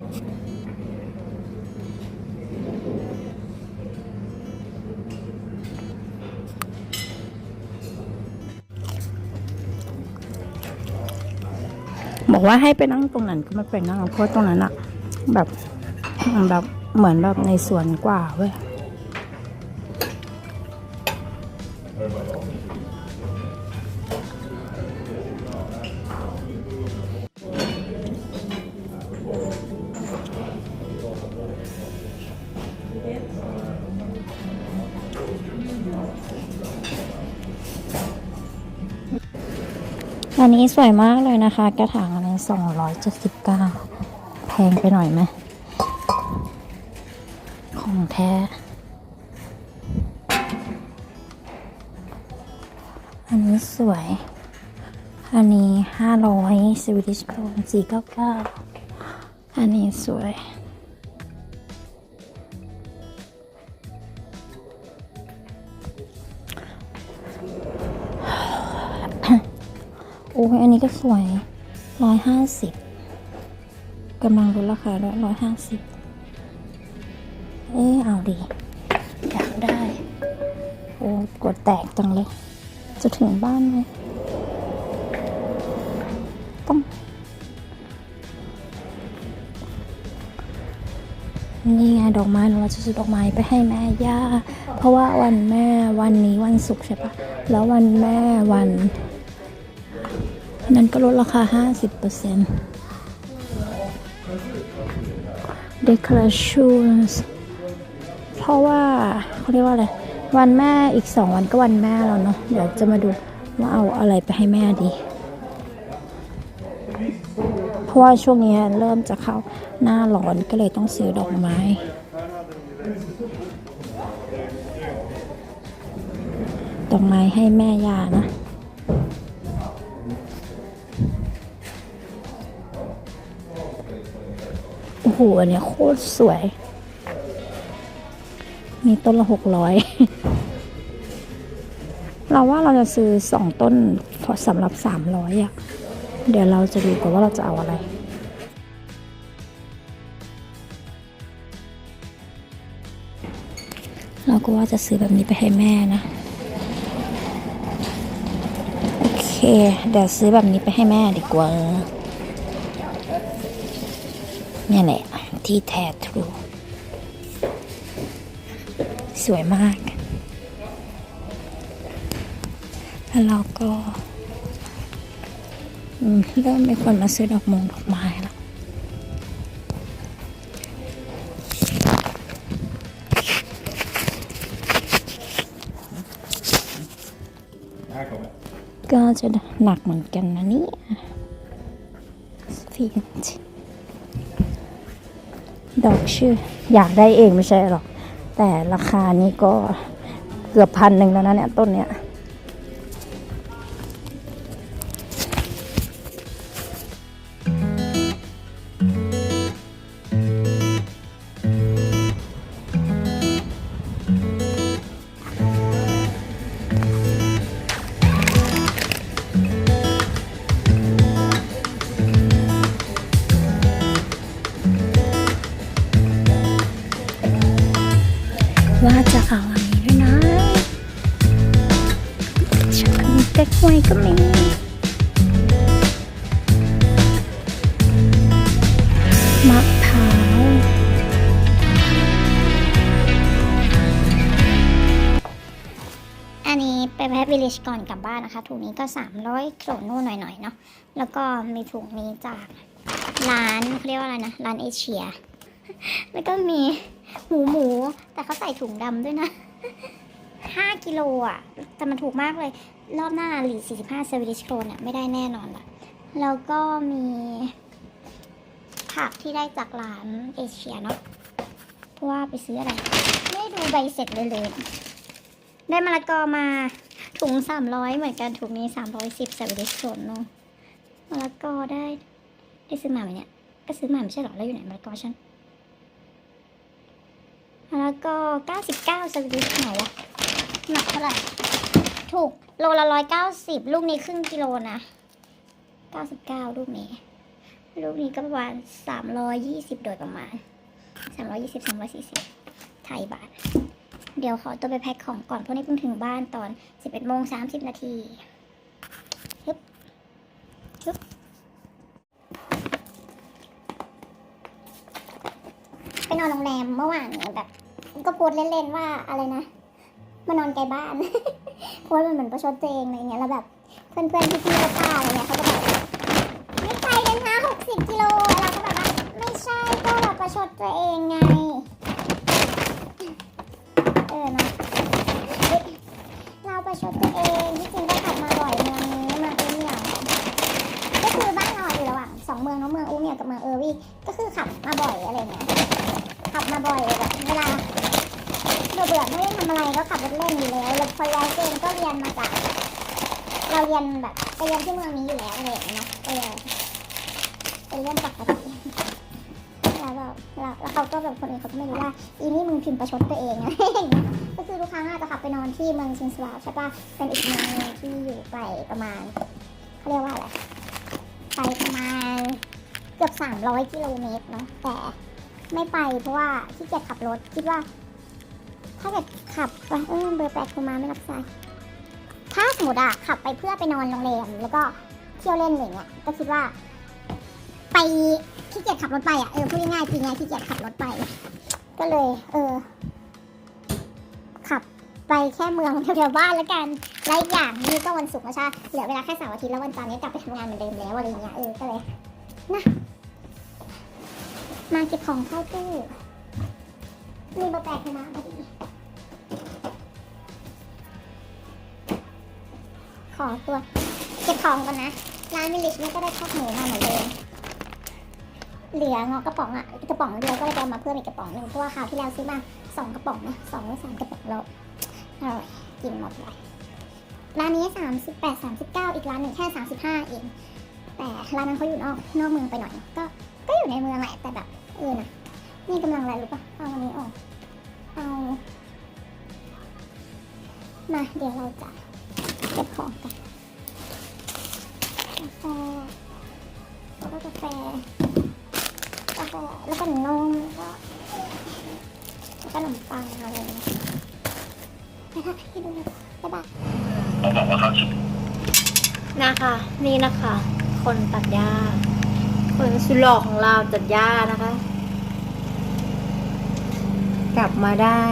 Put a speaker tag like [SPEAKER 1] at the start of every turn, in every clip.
[SPEAKER 1] บอกว่าให้ไปนั่งตรงนั้นก็ไม่ไปนั่งเพราะตรงนั้นอะแบบแบบเหมือนแบบในสวนกว่าเว้ย อันนี้สวยมากเลยนะคะ กระถางอันนี้สองร้อยเจ็ดสิบเก้าแพงไปหน่อยไหม ของแท้ อันนี้สวย อันนี้ห้าร้อยสวีดิชโครนสี่เก้าเก้าอันนี้สวย ยอันนี้ก็สวยร้อยห้าสิบกำลังลดราคาแล้วร้อยห้าสิบเอ๊เอาดี อยากได้ โอ้กดแตกจังเลย จะถึงบ้านไหมต้องนี่ไงดอกไม้เราจะซื้อดอกไม้ไปให้แม่ย่า เพราะว่าวันแม่วันนี้วันศุกร์ใช่ปะแล้ววันแม่วัน นั้นก็ลดราคา 50% decorations เพราะว่าเขาเรียกว่าอะไร วันแม่อีกสองวันก็วันแม่แล้วเนาะเดี๋ยวจะมาดูว่าเอาอะไรไปให้แม่ดี เพราะว่าช่วงนี้เริ่มจะเข้าหน้าร้อนก็เลยต้องซื้อดอกไม้ดอกไม้ให้แม่ย่านะ หอันเนี้ยโคตรสวย มีต้นละหกร้อยเราว่าเราจะซื้อสองต้นสำหรับสามร้อยอะ เดี๋ยวเราจะดูกันว่าเราจะเอาอะไรเราก็ว่าจะซื้อแบบนี้ไปให้แม่นะ โอเค เดี๋ยวซื้อแบบนี้ไปให้แม่ดีกว่า เนี่ยแหละ ที่แท้ทรู สวยมาก แล้วเราก็เริ่มมีคนมาซื้อดอกมงดอกไม้แล้วก็จะหนักเหมือนกันนะนี่ยฟิน ดอกชื่อ อยากได้เองไม่ใช่หรอก แต่ราคานี้ก็เกือบพันหนึ่งแล้วนะเนี่ยต้นเนี้ย
[SPEAKER 2] แพทวิลเลจก่อนกลับบ้านนะคะ ถุงนี้ก็ 300โครนู่หน่อยๆเนาะแล้วก็มีถุงนี้จากร้านเขาเรียกว่าอะไรนะ ร้านเอเชีย แล้วก็มีหมูหมูแต่เขาใส่ถุงดำด้วยนะ 5 กิโลอะ แต่มันถูกมากเลย รอบหน้าหลี45เซวิลิชโครเนี่ยไม่ได้แน่นอนละแล้วก็มีผักที่ได้จากร้านเอเชียเนาะเพราะว่าไปซื้ออะไร ไม่ด้ดูใบเสร็จเลยเลยได้มะละกอมา ถุงสามร้อยเหมือนกันถุงนี้สามร้อยสิบสวิตชนเนาะมะละกอได้ได้ซื้อมาไหมเนี่ย ก็ซื้อมาไม่ใช่หรอ แล้วอยู่ไหนมะละกอฉันมะละกอเก้าสิบเก้าสวิตช์ไหนวะหนักเท่าไหร่ถูกโลละร้อยเก้าสิบลูกนี้ครึ่งกิโลนะเก้าสิบเก้าลูกนี้ ลูกนี้ก็ประมาณสามร้อยยี่สิบโดยประมาณสามร้อยยี่สิบสามร้อยสี่สิบไทยบาท เดี๋ยวขอตัวไปแพ็คของก่อนเพราะนี่เพิ่งถึงบ้านตอนสิบเอ็ดโมงสามสิบนาทีฮึบฮึบไปนอนโรงแรมเมื่อวานแบบ ก็โพสต์เล่นๆว่าอะไรนะมานอนไกลบ้านโพสต์มันเหมือนประชดตัวเองอะไรเงี้ยแล้วแบบเพื่อนๆพี่ๆป้าอะไรเงี้ยเขาก็แบบไม่ไกลเลยนะหกสิบกิโลเราก็แบบว่าไม่ใช่ก็เราประชดตัวเองไง ออนะเราประชดตัวเองที่จริงก็ขับมาบ่อยเมืองนี้เมืองอูเมียวก็คือบ้านเราอยู่ระหว่างสองเมืองเนาะเมืองอูเมียวกับเมืองเออร์วีก็คือขับมาบ่อยอะไรเงี้ยขับมาบ่อยแบบเวลาเบื่อเบื่อไม่ได้ทำอะไรก็ขับรถเล่นอยู่แล้วแล้วพอย้ายเกมก็เรียนมาจากเราเรียนแบบไปเรียนที่เมืองนี้อยู่แล้วอะไรอย่างเงี้ยเนาะเออเป็นเรื่องปกติ แล้วแล้วเขาก็แบบคนอื่นเขาก็ไม่รู้ว่าอีนี่มึงพิมพ์ประชดตัวเองอะไรอย่างเงี้ยก็คือทุกครั้งอาจะขับไปนอนที่เมืองชินสวาใช่ปะเป็นอีกเมืองหนึงที่อยู่ไปประมาณเขาเรียกว่าอะไรไปประมาณเกือบ 300 กิโลเมตรเนาะแต่ไม่ไปเพราะว่าขี้เกียจขับรถคิดว่า ถ้าเกิดขับไปเออเบอร์แปดโทรมาไม่รับสายถ้าสมมติอะขับไปเพื่อไปนอนโรงแรมแล้วก็เที่ยวเล่นอะไรเงี้ยก็คิดว่า ไป ขี้เกียจขับรถไปอะเออพูดง่ายๆจริงไงขี้เกียจขับรถไป ก็เลย เออ ขับไปแค่เมืองแถวๆบ้านแล้วกันและอีกอย่างนี่ก็วันศุกร์นะใช่เหลือเวลาแค่เสาร์อาทิตย์แล้ววันจันทร์นี้กลับไปทำงานเหมือนเดิมแล้วอะไรเงี้ยเออก็เลยนะมาเก็บของเข้าตู้มีเบอร์แปดคณะพอดีขอตัว เก็บของก่อนนะร้านมิลิชนี่ก็ได้ทอดหมูมาเหมือนเดิม เหลือเงาะกระป๋องอะกระป๋องเดียวก็เลยไปเอามาเพิ่มอีกกระป๋องหนึ่งเพราะว่าคราวที่แล้วซื้อมาสองกระป๋องนะสองหรือสามกระป๋องแล้วอร่อยกินหมดเลยร้านนี้สามสิบแปดสามสิบเก้าอีกร้านหนึ่งแค่สามสิบห้าเองแต่ร้านนั้นเขาอยู่นอกนอกเมืองไปหน่อย ก็ก็อยู่ในเมืองแหละแต่แบบเออนะนี่กำลังอะไรรู้ปะเอาอันนี้ออกเอามาเดี๋ยวเราจะเก็บของกันกาแฟแล้วก็กาแฟ กาแฟแล้วก็นมแล้วก็แล้วก็ขนมปังอะไรอย่างเงี้ยไปค่ะให้ดูเลยบ๊ายบาย
[SPEAKER 1] นะคะ นี่นะคะ คนตัดหญ้าคนสุดหล่อของเราตัดหญ้านะคะ กลับมาได้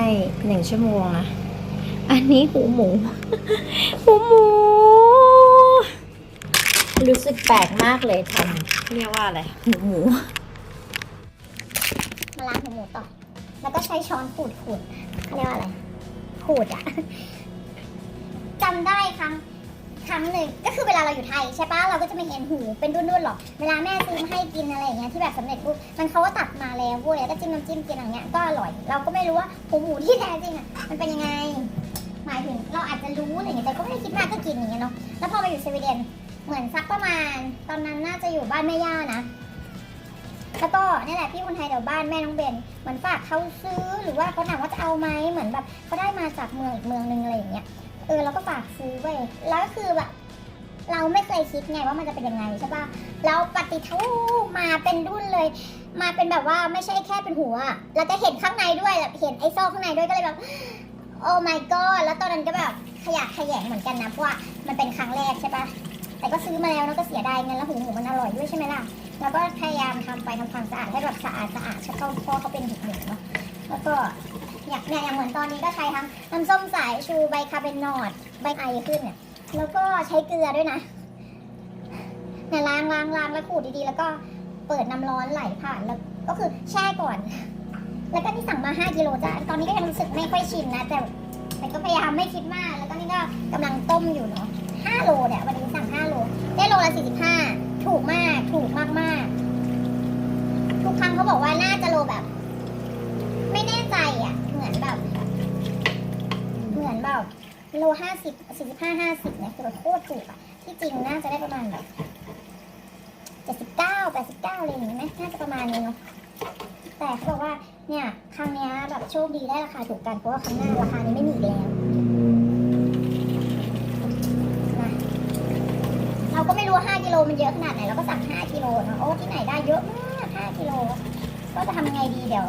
[SPEAKER 1] หนึ่งชั่วโมงนะอันนี้หูหมู หูหมู รู้สึกแปลกมากเลยทำเรียกว่าอะไร หูหมู
[SPEAKER 2] ล้างหมูต่อแล้วก็ใช้ช้อนขูดขูดเขาเรียกว่าอะไร ขูดอะจำได้ครั้งครั้งหนึ่งก็คือเวลาเราอยู่ไทยใช่ปะเราก็จะไม่เห็นหูเป็นดุนๆหรอก เวลาแม่ซื้อมาให้กินอะไรอย่างเงี้ยที่แบบสำเร็จรูปมันเขาก็ตัดมาแล้วพวกเนี้ยก็จิ้มน้ำจิ้มกินอย่างเงี้ยก็อร่อย เราก็ไม่รู้ว่าหูหมูที่แท้จริงอะมันเป็นยังไง หมายถึงเราอาจจะรู้อะไรอย่างเงี้ยแต่ก็ไม่ได้คิดมากก็กินอย่างเงี้ยเนาะแล้วพอมาอยู่สวีเดนเหมือนสักประมาณ ตอนนั้นน่าจะอยู่บ้านแม่ย่านะ แล้วก็นี่แหละพี่คนไทยเดี๋ยวบ้านแม่น้องเบนเหมือนฝากเขาซื้อหรือว่าเขาถามว่าจะเอาไหมเหมือนแบบเขาได้มาจากเมืองอีกเมืองนึงอะไรอย่างเงี้ยเออเราก็ฝากซื้อไว้ยแล้วก็คือแบบเราไม่เคยคิดไงว่ามันจะเป็นยังไงใช่ปะแล้วปฏิทูมาเป็นรุ่นเลย มาเป็นแบบว่าไม่ใช่แค่เป็นหัว เราจะเห็นข้างในด้วยแบบเห็นไอ้โซ่ข้างในด้วยก็เลยแบบโอ้ my god แล้วตอนนั้นก็แบบขยะขยงเหมือนกันนะเพราะว่ามันเป็นครั้งแรกใช่ปะแต่ก็ซื้อมาแล้วแล้วก็เสียดายเงินแล้วหูหมูมันอร่อยด้วยใช่ไหมล่ะ แล้วก็พยายามทำไปทำความสะอาดให้แบบสะอาดสะอาดเพราะเพราะเขาเป็นหูหมูเนาะแล้วก็อย่างเนี่ยอย่างเหมือนตอนนี้ก็ใช้ทั้งน้ำส้มสายชูใบคาร์เบนอดใบไอขึ้นเนี่ยแล้วก็ใช้เกลือด้วยนะเนี่ยล้างล้างล้างแล้วขูดดีๆ แล้วก็เปิดน้ำร้อนไหลผ่านแล้วก็คือแช่ก่อน แล้วก็นี่สั่งมา 5กิโลจ้ะตอนนี้ก็ยังรู้สึกไม่ค่อยชินนะ แต่แต่ก็พยายามไม่คิดมาก แล้วก็นี่ก็กำลังต้มอยู่เนาะ5โลเนี่ยวันนี้สั่ง5โลได้โลละ45 ถูกมาก ถูกมากมากๆทุกครั้งเขาบอกว่าน่าจะโลแบบ ไม่แน่ใจอะ เหมือนแบบ เหมือนแบบโลห้าสิบสี่สิบห้าห้าสิบเนี่ยคือโคตรถูกอะ ที่จริงน่าจะได้ประมาณแบบเจ็ดสิบเก้าแปดสิบเก้าอะไรอย่างนี้ไหมน่าจะประมาณนี้เนาะแต่เขาบอกว่าเนี่ยครั้งเนี้ยแบบโชคดีได้ราคาถูกกันเพราะว่าครั้งหน้าราคานี้ไม่มีแล้วนะ เราก็ไม่รู้ว่า5กิโลมันเยอะขนาดไหนเราก็สั่ง5กิโลเนาะโอ้ที่ไหนได้เยอะมาก5กิโลก็จะทำยังไงดีเดี๋ยว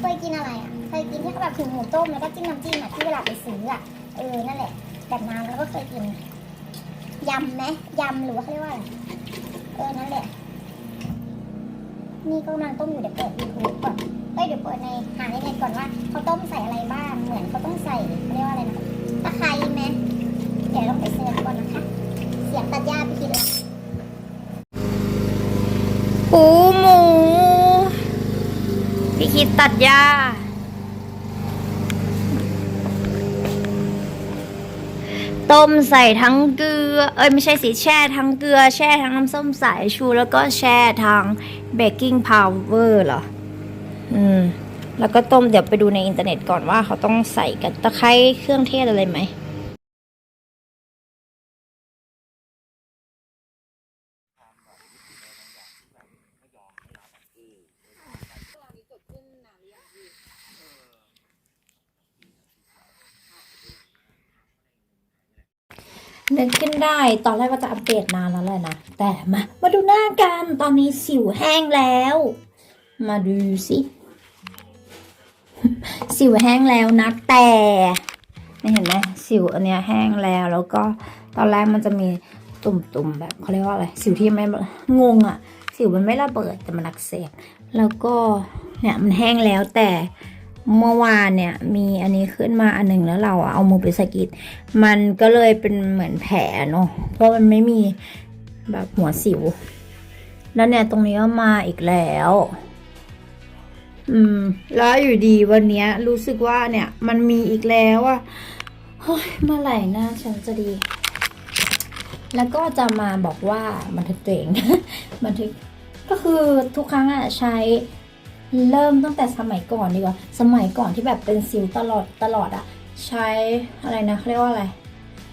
[SPEAKER 2] เคยกินอะไรอะเคยกินที่เขาแบบถึงหมูต้มแล้วก็จิ้มน้ำจิ้มอะที่เวลาไปซื้ออะเออนั่นแหละแบบนั้นแล้วก็เคยกินยำไหมยำหรือว่าเขาเรียกว่าอะไรเออนั่นแหละนี่ก็กำลังต้มอยู่เดี๋ยวเปิดยูทูบก่อนเอ้ยเดี๋ยวเปิดในหาในเน็ตก่อนว่าเขาต้มใส่อะไรบ้างเหมือนเขาต้องใส่เขาเรียกว่าอะไรนะตะไคร้ไหมเดี๋ยวต้องไปเสิร์ชก่อนนะคะียงตัดหญ้าพี่คิดเลย
[SPEAKER 1] หูหมู พี่คิดตัดหญ้า ต้มใส่ทั้งเกลือ เอ้ยไม่ใช่สิแช่ทั้งเกลือ แช่ทั้งน้ำส้มสายชู แล้วก็แช่ทั้งเบกกิ้งพาวเวอร์เหรอ อืม แล้วก็ต้มเดี๋ยวไปดูในอินเทอร์เน็ตก่อนว่าเขาต้องใส่กับตะไคร้เครื่องเทศอะไรไหม นึกขึ้นได้ตอนแรกว่าจะอัปเดตนานแล้วแหละนะ แต่มา มาดูหน้ากันตอนนี้สิวแห้งแล้ว มาดูสิ สิวแห้งแล้วนะ แต่นี่เห็นไหมสิวอันเนี้ยแห้งแล้วแล้วก็ตอนแรกมันจะมีตุ่มๆแบบเขาเรียกว่าอะไรสิวที่ไม่งงอะสิวมันไม่ระเบิดแต่มันอักเสบแล้วก็เนี่ยมันแห้งแล้วแต่ เมื่อวานเนี่ยมีอันนี้ขึ้นมาอันหนึ่งแล้วเราเอามือไปสกิดมันก็เลยเป็นเหมือนแผลเนาะเพราะมันไม่มีแบบหัวสิว แล้วเนี่ยตรงนี้ก็มาอีกแล้ว อืม แล้วอยู่ดีวันเนี้ย รู้สึกว่าเนี่ย มันมีอีกแล้วอะเฮ้ยเมื่อไหร่หน้าฉันจะดี แล้วก็จะมาบอกว่าบันทึกตัวเองบันทึกก็คือทุกครั้งอะใช้ เริ่มตั้งแต่สมัยก่อนดีกว่า สมัยก่อนที่แบบเป็นสิวตลอดตลอดอะใช้อะไรนะเขาเรียกว่าอะไร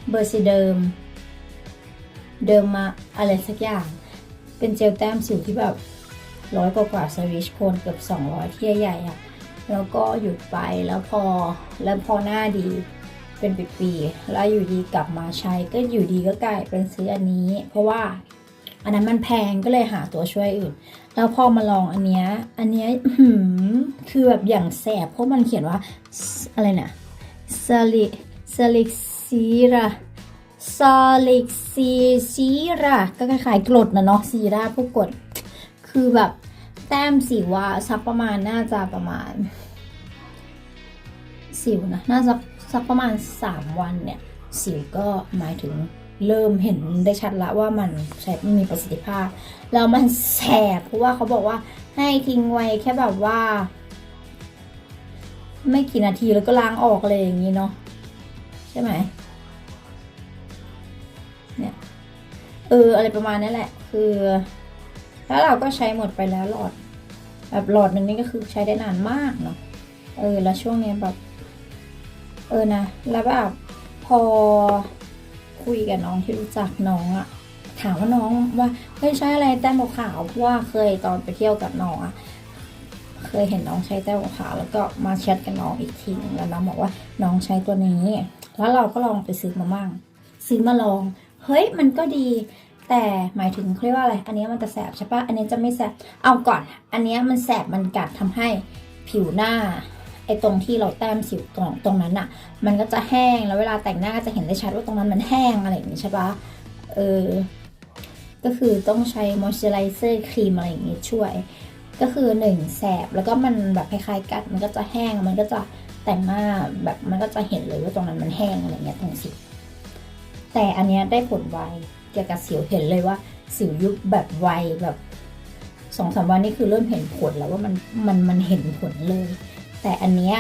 [SPEAKER 1] เบอร์ซิเดิม เดิมมาอะไรสักอย่าง เป็นเจลแต้มสิวที่แบบร้อยกว่ากว่าสวิชโคนเกือบ 200 ที่ใหญ่อะแล้วก็หยุดไปแล้วพอแล้วพอหน้าดีเป็นปีๆแล้วอยู่ดีกลับมาใช้ก็อยู่ดีก็กลายเป็นซื้ออันนี้ เพราะว่าอันนั้นมันแพงก็เลยหาตัวช่วยอื่น แล้วพอมาลองอันเนี้ย อันเนี้ยหือคือแบบอย่างแสบเพราะมันเขียนว่า อะไรนี่ยซาลิซาลิกซีราซาลิกซีซีราก็คล้ายๆกรดนะเนาะซีราพวกกรดคือแบบแต้มสิวว่าสักประมาณน่าจะประมาณ สิวนะ น่าจะสักประมาณ 3 วันเนี่ย สิวก็หมายถึง เริ่มเห็นได้ชัดละว่ามันใช้มันมีประสิทธิภาพ แล้วมันแสบเพราะว่าเขาบอกว่าให้ทิ้งไว้แค่แบบว่า ไม่กี่นาทีแล้วก็ล้างออกอะไรอย่างนี้เนาะใช่ไหมเนี่ยเอออะไรประมาณนี้แหละ คือ แล้วเราก็ใช้หมดไปแล้วหลอด แบบหลอดหนึ่งนี่ก็คือใช้ได้นานมากเนาะเออ แล้วช่วงเนี้ยแบบ เออนะแล้วแบบพอ คุยกับน้องที่รู้จักน้องอะถามว่าน้องว่าเฮ้ยใช้อะไรแต้มขาวเพราะว่าเคยตอนไปเที่ยวกับน้องอะเคยเห็นน้องใช้แต้มขาวแล้วก็มาแชทกับน้องอีกทีนึงแล้วน้องบอกว่าน้องใช้ตัวนี้ แล้วเราก็ลองไปซื้อมามั่งซื้อมาลอง เฮ้ยมันก็ดี แต่หมายถึงเรียกว่าอะไร อันนี้มันจะแสบใช่ปะอันนี้จะไม่แสบเอาก่อน อันนี้มันแสบมันกัดทำให้ผิวหน้า ไอ้ตรงที่เราแต้มสิวตรงตรงนั้นอะมันก็จะแห้งแล้วเวลาแต่งหน้าก็จะเห็นได้ชัดว่าตรงนั้นมันแห้งอะไรอย่างนี้ใช่ปะเออก็คือต้องใช้มอยส์เจอไรเซอร์ครีมอะไรอย่างนี้ช่วย ก็คือหนึ่งแสบแล้วก็มันแบบคล้ายๆกัดมันก็จะแห้งมันก็จะแต่งหน้าแบบมันก็จะเห็นเลยว่าตรงนั้นมันแห้งอะไรเงี้ยตรงสิวแต่อันเนี้ยได้ผลไวเกี่ยวกับสิวเห็นเลยว่า สิวยุบแบบไวแบบสองสามวันนี่คือเริ่มเห็นผลแล้วว่ามันมันมันเห็นผลเลย แต่อันเนี้ย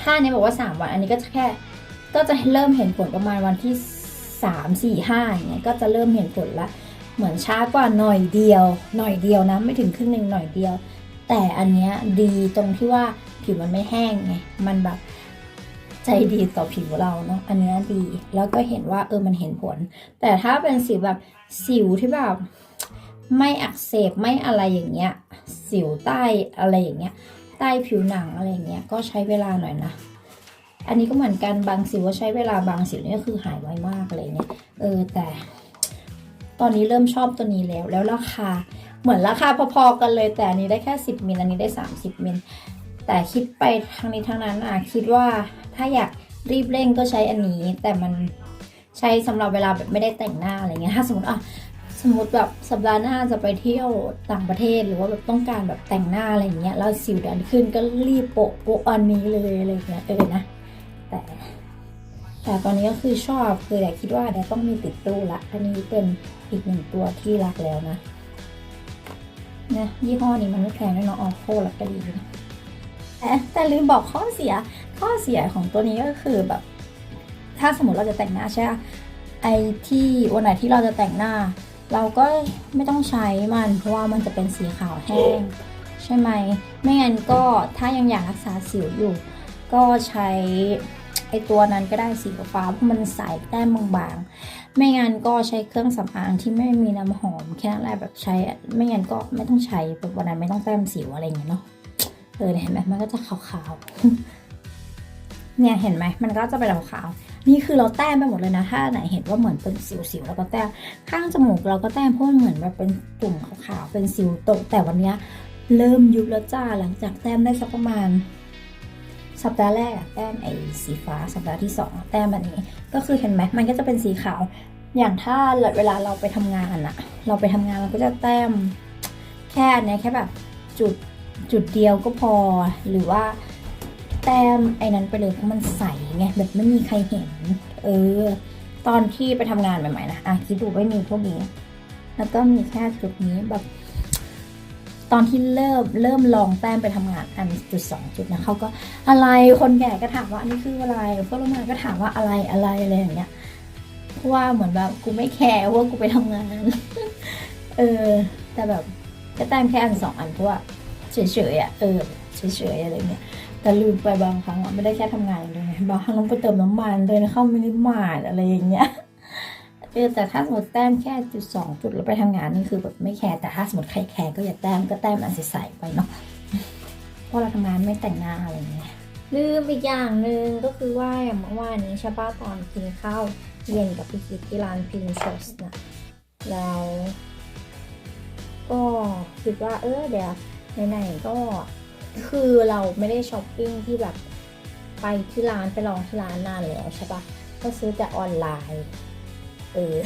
[SPEAKER 1] ถ้านเนี้ยบอกว่าสามวัน อันนี้ก็จะแค่ ก็จะเริ่มเห็นผลประมาณวันที่สามสี่ห้าอย่างเงี้ยก็จะเริ่มเห็นผลละ เหมือนช้ากว่าหน่อยเดียว หน่อยเดียวนะ ไม่ถึงครึ่งหนึ่งหน่อยเดียว แต่อันเนี้ยดีตรงที่ว่าผิวมันไม่แห้งไง มันแบบใจดีต่อผิวเราเนาะ อันเนี้ยดี แล้วก็เห็นว่าเออมันเห็นผล แต่ถ้าเป็นสิวแบบสิวที่แบบไม่อักเสบไม่อะไรอย่างเงี้ย สิวใต้อะไรอย่างเงี้ย ใต้ผิวหนังอะไรเงี้ยก็ใช้เวลาหน่อยนะ อันนี้ก็เหมือนกันบางสิวก็ใช้เวลาบางสิวนี่ก็คือหายไวมากอะไรเงี้ยเออแต่ ตอนนี้เริ่มชอบตัวนี้แล้ว แล้วราคาเหมือนราคาพอๆกันเลย แต่อันนี้ได้แค่ 10มิลอันนี้ได้ 30มิลแต่คิดไปทางนี้ทางนั้นอะคิดว่าถ้าอยากรีบเร่งก็ใช้อันนี้ แต่มันใช้สำหรับเวลาแบบไม่ได้แต่งหน้าอะไรเงี้ยถ้าสมมติอะ สมมติแบบสัปดาห์หน้าจะไปเที่ยวต่างประเทศหรือว่าแบบต้องการแบบแต่งหน้าอะไรอย่างเงี้ยแล้วสิวดันขึ้นก็รีบโปะโปะอันนี้เลยอะไรเงี้ยเออนะแต่แต่ตอนนี้ก็คือชอบคือแต่คิดว่าเดี๋ยวต้องมีติดตู้ละ อันนี้เป็นอีกหนึ่งตัวที่รักแล้วนะนะยี่ห้อนี้มันไม่แพงด้วยเนาะออโคแล้วก็ดีนะแต่แต่ลืมบอกข้อเสียข้อเสียของตัวนี้ก็คือแบบ ถ้าสมมติเราจะแต่งหน้าใช่ปะไอที่วันไหนที่เราจะแต่งหน้า เราก็ไม่ต้องใช้มันเพราะว่ามันจะเป็นสีขาวแห้ง ใช่ไหม ไม่งั้นก็ถ้ายังอยากรักษาสิวอยู่ ก็ใช้ไอตัวนั้นก็ได้สีฟ้าเพราะมันใสแต้มบางๆ ไม่งั้นก็ใช้เครื่องสำอางที่ไม่มีน้ำหอมแค่นั้นแหละแบบใช้ ไม่งั้นก็ไม่ต้องใช้แบบวันนั้นไม่ต้องแต้มสิวอะไรอย่างเงี้ยเนาะ เออเนี่ยเห็นไหมมันก็จะขาวๆ เนี่ยเห็นไหมมันก็จะเป็นขาวๆ นี่คือเราแต้มไปหมดเลยนะ ถ้าไหนเห็นว่าเหมือนเป็นสิวๆแล้วก็แต้ม ข้างจมูกเราก็แต้มเพราะมันเหมือนแบบเป็นตุ่มขาวๆเป็นสิวตกแต่วันนี้เริ่มยุบแล้วจ้าหลังจากแต้มได้สักประมาณ สัปดาห์แรกแต้มไอ้สีฟ้า สัปดาห์ที่สองแต้มแบบนี้ ก็คือเห็นไหมมันก็จะเป็นสีขาว อย่างถ้าเวลาเราไปทำงานอะเราไปทำงานเราก็จะแต้มแค่เนี้ยแค่แบบจุดจุดเดียวก็พอหรือว่า แต้มไอ้นั้นไปเลยเพราะมันใสไงแบบไม่มีใครเห็น เออ ตอนที่ไปทำงานใหม่ๆนะอะคิดดูไม่มีพวกนี้ แล้วก็มีแค่จุดนี้แบบ ตอนที่เริ่มเริ่มลองแต้มไปทำงานอันจุดสองจุดนะเขาก็อะไรคนแก่ก็ถามว่าอันนี้คืออะไรพวกเรามาก็ถามว่าอะไรอะไรอะไรอย่างเงี้ยเพราะว่าเหมือนแบบกูไม่แคร์ว่ากูไปทำงาน เออ แต่แบบก็แต้มแค่อันสองอันเพราะว่าเฉยๆอะเออเฉยๆอะไรเงี้ย แต่ลืมไปบางครั้งอะไม่ได้แค่ทำงานอย่างเดียวไงบางครั้งต้องไปเติมน้ำมันเดินเข้ามินิมาร์ทอะไรอย่างเงี้ยเออแต่ถ้าสมมติแต้มแค่จุดสองจุดแล้วไปทำงานนี่คือแบบไม่แคร์แต่ถ้าสมมติใครแคร์ก็อย่าแต้มก็แต้มอันใสๆไปเนาะเพราะเราทำงานไม่แต่งหน้าอะไรเงี้ยลืมอีกอย่างหนึ่งก็คือว่าอย่างเมื่อวานนี้ใช่ป้าตอนกินข้าวเย็นกับพี่คิดที่ร้าน Princess นะแล้วก็คิดว่าเออเดี๋ยวไหนๆก็ คือเราไม่ได้ช้อปปิ้งที่แบบไปที่ร้านไปลองที่ร้านนานแล้วใช่ปะก็ซื้อแต่ออนไลน์เออ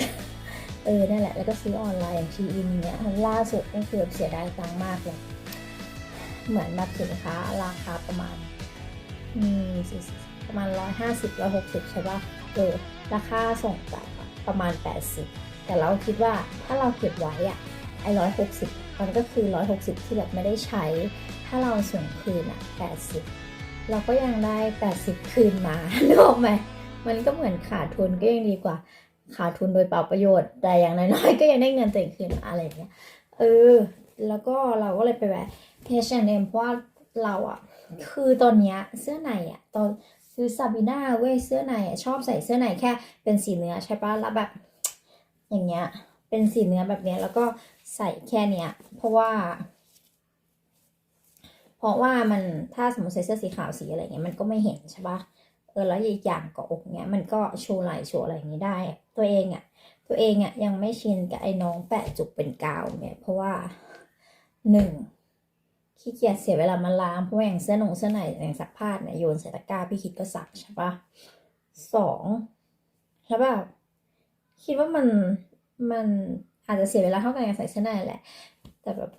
[SPEAKER 1] เออนั่นแหละแล้วก็ซื้อออนไลน์อย่างชีอินเนี้ยล่าสุดนี่คือเสียดายตังมากเลย เหมือนแบบสินค้าราคาประมาณอืมประมาณร้อยห้าสิบร้อยหกสิบใช่ปะเออราคาส่งกลับประมาณแปดสิบแต่เราคิดว่าถ้าเราเก็บไว้อะไอ้ร้อยหกสิบมันก็คือร้อยหกสิบที่แบบไม่ได้ใช้ ถ้าเราส่งคืนอะแปดสิบเราก็ยังได้แปดสิบคืนมานึกออกไหมมันก็เหมือนขาดทุนก็ยังดีกว่า ขาดทุนโดยเปล่าประโยชน์ แต่อย่างน้อยๆก็ยังได้เงินตัวเองคืนอะไรอย่างเงี้ยเออ แล้วก็เราก็เลยไปแวะ H&M เพราะว่าเราอะคือตอนเนี้ยเสื้อในอะตอนซื้อซาบิน่าเว้ยเสื้อในอะชอบใส่เสื้อในแค่เป็นสีเนื้อใช่ปะแล้วแบบ อย่างเงี้ยเป็นสีเนื้อแบบเนี้ยแล้วก็ใส่แค่เนี้ยเพราะว่า ราะว่ามันถ้าสมมติใส่เสื้อสีขาวสีอะไรเงี้ยมันก็ไม่เห็นใช่ปะเออแล้วอีกอย่างเกาะอกเนี้ยมันก็โชว์ไหล่โชว์อะไรอย่างนี้ได้ ตัวเองอะ่ะตัวเองอะ่ะยังไม่ชินกับไอ้น้องแปะจุกเป็นกาวเนี่ยเพราะว่าหนึ่งขี้เกียจเสียเวลามาล้างเพราะอย่างเสื้อหนงเสื้อในอย่างซักผ้าเนี่ยโยนใส่ตะกร้าพี่คิดก็ซักใช่ปะสองแล้วแบบคิดว่ามันมันอาจจะเสียเวลาเท่ากันกับใส่เสื้อในแหละ แต่แบบ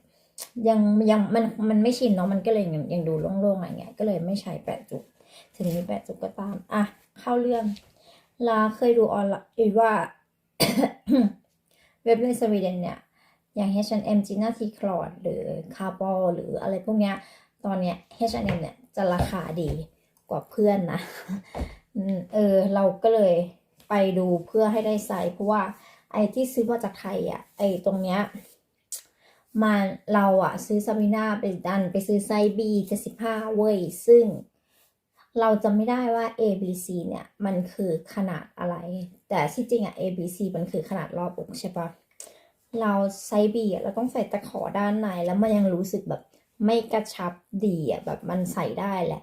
[SPEAKER 1] ยังยังมันมันไม่ชินเนาะมันก็เลยยังยังดูโล่งๆอะไรเงี้ยก็เลยไม่ใช้แปะจุก ถึงมีแปดจุดก็ตาม อะ เข้าเรื่องลาเคยดูออนไลน์ว่า เว็บในสวีเดนเนี่ย อย่าง H&M Gina T c l o d หรือ c a r b o หรืออะไรพวกเนี้ย ตอนเนี้ย H&M เนี่ยจะราคาดีกว่าเพื่อนนะเออ เราก็เลยไปดูเพื่อให้ได้ไซส์เพราะว่าไอ้ที่ซื้อมาจากไทยอะ ไอ้ตรงเนี้ย มาเราอะซื้อซาบิน่าไปดันไปซื้อไซส์ B 75 เว้ย ซึ่งเราจะไม่ได้ว่า A B C เนี่ยมันคือขนาดอะไร แต่ที่จริงอะ A B C มันคือขนาดรอบอกใช่ปะเราไซส์ B อะเราต้องใส่ตะขอด้านในแล้วมันยังรู้สึกแบบไม่กระชับดีอะแบบมันใส่ได้แหละ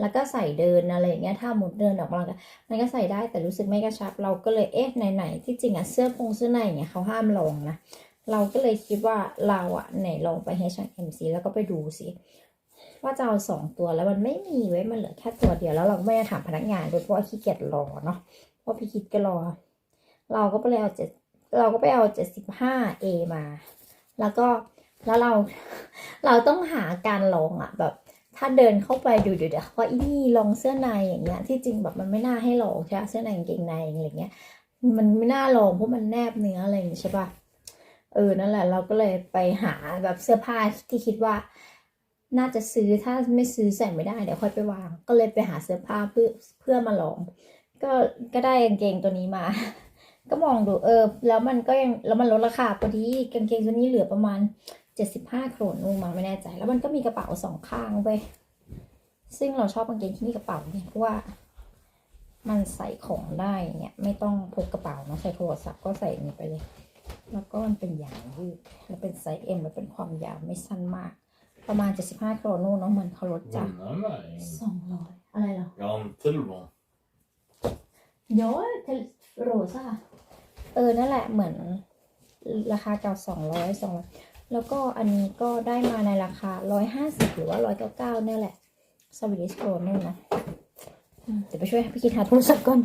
[SPEAKER 1] แล้วก็ใส่เดินอะไรอย่างเงี้ยถ้าหมดเดินออกกำลังกามันก็ใส่ได้แต่รู้สึกไม่กระชับ เราก็เลยเอ๊ะไหนๆที่จริงอะเสื้อพงเสื้อในเนี่ยเขาห้ามลองนะ เราก็เลยคิดว่าเราอะไหนลองไป H&M สิแล้วก็ไปดูสิว่าจะเอาสองตัวแล้วมันไม่มีไว้มันเหลือแค่ตัวเดียวแล้วเราก็ไม่ได้ถามพนักงานด้วยเพราะว่าขี้เกียจรอเนาะเพราะพี่คิดก็รอ เราก็ไปเลยเอาเจ็ดเราก็ไปเอาเจ็ดสิบห้าเอมา แล้วก็แล้วเราเราต้องหาการลองอะแบบ ถ้าเดินเข้าไปดูเดี๋ยวเดี๋ยวเขาก็อีนี่ลองเสื้อในอย่างเงี้ย ที่จริงแบบมันไม่น่าให้ลองใช่ปะเสื้อในกางเกงในอะไรเงี้ยมันไม่น่าลองเพราะมันแนบเนื้ออะไรอย่างงี้ใช่ปะ เออนั่นแหละเราก็เลยไปหาแบบเสื้อผ้าที่คิดว่า น่าจะซื้อถ้าไม่ซื้อใส่ไม่ได้เดี๋ยวค่อยไปวาง ก็เลยไปหาเสื้อผ้าเพื่อเพื่อมาลอง ก็ก็ได้กางเกงตัวนี้มา ก็มองดูเออ แล้วมันก็ยังแล้วมันลดราคาพอดีกางเกงตัวนี้เหลือประมาณเจ็ดสิบห้าโครนนูมาไม่แน่ใจ แล้วมันก็มีกระเป๋าสองข้างเว้ซึ่งเราชอบกางเกงที่มีกระเป๋าเนี่ยเพราะว่ามันใส่ของได้เนี่ยไม่ต้องพกกระเป๋าเนาะใส่โทรศัพท์ก็ใส่นี้ไปเลย แล้วก็มันเป็นอย่างยืดแล้วเป็นไซส์เอ็มแล้วเป็นความยาวไม่สั้นมาก ประมาณ 75โครโนเนาะมันเขาลดจาก
[SPEAKER 3] Unna mig.
[SPEAKER 1] 200 อะไรเหรอ
[SPEAKER 3] Ja, en till va?
[SPEAKER 1] ย้อยเทลโรซ่าเออ นั่นแหละเหมือนราคาเก่า200 200 แล้วก็อันนี้ก็ได้มาในราคา 150 หรือว่า 199เนี่ยแหละสวิสโครนนี่นะอืมเดี๋ยวไปช่วยพี่คิดหาโทรศัพท์ก่อน